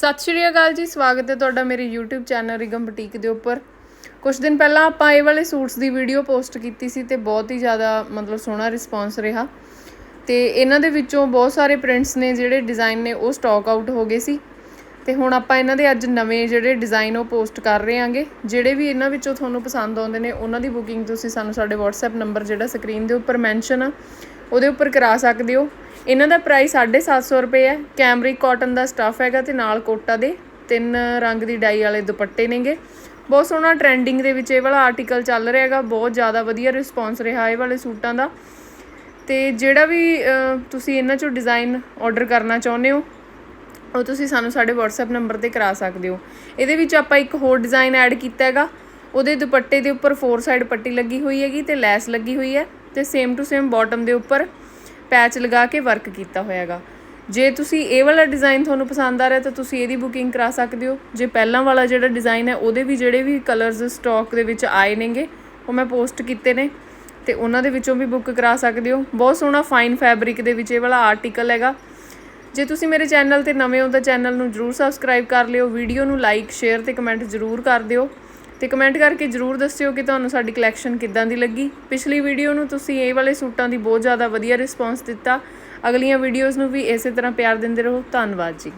ਸਤਿ ਸ਼੍ਰੀ ਅਕਾਲ ਜੀ, ਸਵਾਗਤ ਹੈ ਤੁਹਾਡਾ ਮੇਰੇ YouTube ਚੈਨਲ ਰਿਗਮ ਬੁਟੀਕ ਦੇ ਉੱਪਰ। ਕੁਝ ਦਿਨ ਪਹਿਲਾਂ ਆਪਾਂ ਇਹ ਵਾਲੇ ਸੂਟਸ ਦੀ ਵੀਡੀਓ ਪੋਸਟ ਕੀਤੀ ਸੀ ਤੇ ਬਹੁਤ ਹੀ ਜ਼ਿਆਦਾ ਮਤਲਬ ਸੋਹਣਾ ਰਿਸਪੌਂਸ ਰਿਹਾ। ਤੇ ਇਹਨਾਂ ਦੇ ਵਿੱਚੋਂ ਬਹੁਤ ਸਾਰੇ ਪ੍ਰਿੰਟਸ ਨੇ ਜਿਹੜੇ ਡਿਜ਼ਾਈਨ ਨੇ ਉਹ ਸਟਾਕ ਆਊਟ ਹੋ ਗਏ ਸੀ। ਤੇ ਹੁਣ ਆਪਾਂ ਇਹਨਾਂ ਦੇ ਅੱਜ ਨਵੇਂ ਜਿਹੜੇ ਡਿਜ਼ਾਈਨ ਉਹ ਪੋਸਟ ਕਰ ਰਹੇ ਆਂਗੇ ਜਿਹੜੇ ਵੀ ਇਹਨਾਂ ਵਿੱਚੋਂ ਤੁਹਾਨੂੰ ਪਸੰਦ ਆਉਂਦੇ ਨੇ, ਉਹਨਾਂ ਦੀ ਬੁਕਿੰਗ ਤੁਸੀਂ ਸਾਨੂੰ ਸਾਡੇ WhatsApp ਨੰਬਰ ਜਿਹੜਾ ਸਕਰੀਨ ਦੇ ਉੱਪਰ ਮੈਂਸ਼ਨ ਆ, ਉਹਦੇ ਉੱਪਰ ਕਰਾ ਸਕਦੇ ਹੋ। ਇਹਨਾਂ ਦਾ ਪ੍ਰਾਈਸ 750 ਰੁਪਏ ਹੈ। ਕੈਮਰਿਕ ਕਾਟਨ ਦਾ ਸਟੱਫ ਹੈਗਾ ਤੇ ਨਾਲ ਕੋਟਾ ਦੇ। ਤਿੰਨ ਰੰਗ ਦੀ ਡਾਈ ਵਾਲੇ ਦੁਪੱਟੇ ਨੇਗੇ। ਬਹੁਤ ਸੋਹਣਾ ਟ੍ਰੈਂਡਿੰਗ ਦੇ ਵਿੱਚ ਇਹ ਵਾਲਾ ਆਰਟੀਕਲ ਚੱਲ ਰਿਹਾ ਹੈਗਾ। ਬਹੁਤ ਜ਼ਿਆਦਾ ਵਧੀਆ ਰਿਸਪੌਂਸ ਰਿਹਾ ਇਹ ਵਾਲੇ ਸੂਟਾਂ ਦਾ। ਤੇ ਜਿਹੜਾ ਵੀ ਤੁਸੀਂ ਇਹਨਾਂ ਚੋਂ ਡਿਜ਼ਾਈਨ ਆਰਡਰ ਕਰਨਾ ਚਾਹੁੰਦੇ ਹੋ, ਉਹ ਤੁਸੀਂ ਸਾਨੂੰ ਸਾਡੇ WhatsApp ਨੰਬਰ ਤੇ ਕਰਾ ਸਕਦੇ ਹੋ। ਇਹਦੇ ਵਿੱਚ ਆਪਾਂ ਇੱਕ ਹੋਰ ਡਿਜ਼ਾਈਨ ਐਡ ਕੀਤਾ ਹੈਗਾ। ਉਹਦੇ ਦੁਪੱਟੇ ਦੇ ਉੱਪਰ ਫੋਰ ਸਾਈਡ ਪੱਟੀ ਲੱਗੀ ਹੋਈ ਹੈਗੀ ਤੇ ਲੈਸ ਲੱਗੀ ਹੋਈ ਹੈ ਤੇ ਸੇਮ ਟੂ ਸੇਮ ਬਾਟਮ ਦੇ ਉੱਪਰ ਪੈਚ ਲਗਾ ਕੇ ਵਰਕ ਕੀਤਾ ਹੋਇਆ ਹੈਗਾ ਜੇ ਤੁਸੀਂ ਇਹ ਵਾਲਾ ਡਿਜ਼ਾਈਨ ਤੁਹਾਨੂੰ ਪਸੰਦ ਆ ਰਿਹਾ ਤਾਂ ਤੁਸੀਂ ਇਹਦੀ ਬੁਕਿੰਗ ਕਰਾ ਸਕਦੇ ਹੋ। ਜੇ ਪਹਿਲਾਂ ਵਾਲਾ ਜਿਹੜਾ ਡਿਜ਼ਾਈਨ ਹੈ, ਉਹਦੇ ਵੀ ਜਿਹੜੇ ਵੀ ਕਲਰਸ ਸਟਾਕ ਦੇ ਵਿੱਚ ਆਏ ਨੇਗੇ, ਉਹ ਮੈਂ ਪੋਸਟ ਕੀਤੇ ਨੇ। ਤੇ ਉਹਨਾਂ ਦੇ ਵਿੱਚੋਂ ਵੀ ਬੁੱਕ ਕਰਾ ਸਕਦੇ ਹੋ। ਬਹੁਤ ਸੋਹਣਾ ਫਾਈਨ ਫੈਬਰਿਕ ਦੇ ਵਿੱਚ ਇਹ ਵਾਲਾ ਆਰਟੀਕਲ ਹੈਗਾ। ਜੇ ਤੁਸੀਂ ਮੇਰੇ ਚੈਨਲ ਤੇ ਨਵੇਂ ਹੋ ਤਾਂ ਚੈਨਲ ਨੂੰ ਜਰੂਰ ਸਬਸਕ੍ਰਾਈਬ ਕਰ ਲਿਓ। ਵੀਡੀਓ ਨੂੰ ਲਾਈਕ ਸ਼ੇਅਰ ਤੇ ਕਮੈਂਟ ਜਰੂਰ ਕਰ ਦਿਓ। ਤੇ ਕਮੈਂਟ ਕਰਕੇ ਜਰੂਰ ਦੱਸਿਓ ਕਿ ਤੁਹਾਨੂੰ ਸਾਡੀ ਕਲੈਕਸ਼ਨ ਕਿੱਦਾਂ ਦੀ ਲੱਗੀ। ਪਿਛਲੀ ਵੀਡੀਓ ਨੂੰ ਤੁਸੀਂ ਇਹ ਵਾਲੇ ਸੂਟਾਂ ਦੀ ਬਹੁਤ ਜ਼ਿਆਦਾ ਵਧੀਆ ਰਿਸਪੌਂਸ ਦਿੱਤਾ। ਅਗਲੀਆਂ ਵੀਡੀਓਜ਼ ਨੂੰ ਵੀ ਇਸੇ ਤਰ੍ਹਾਂ ਪਿਆਰ ਦਿੰਦੇ ਰਹੋ। ਧੰਨਵਾਦ ਜੀ।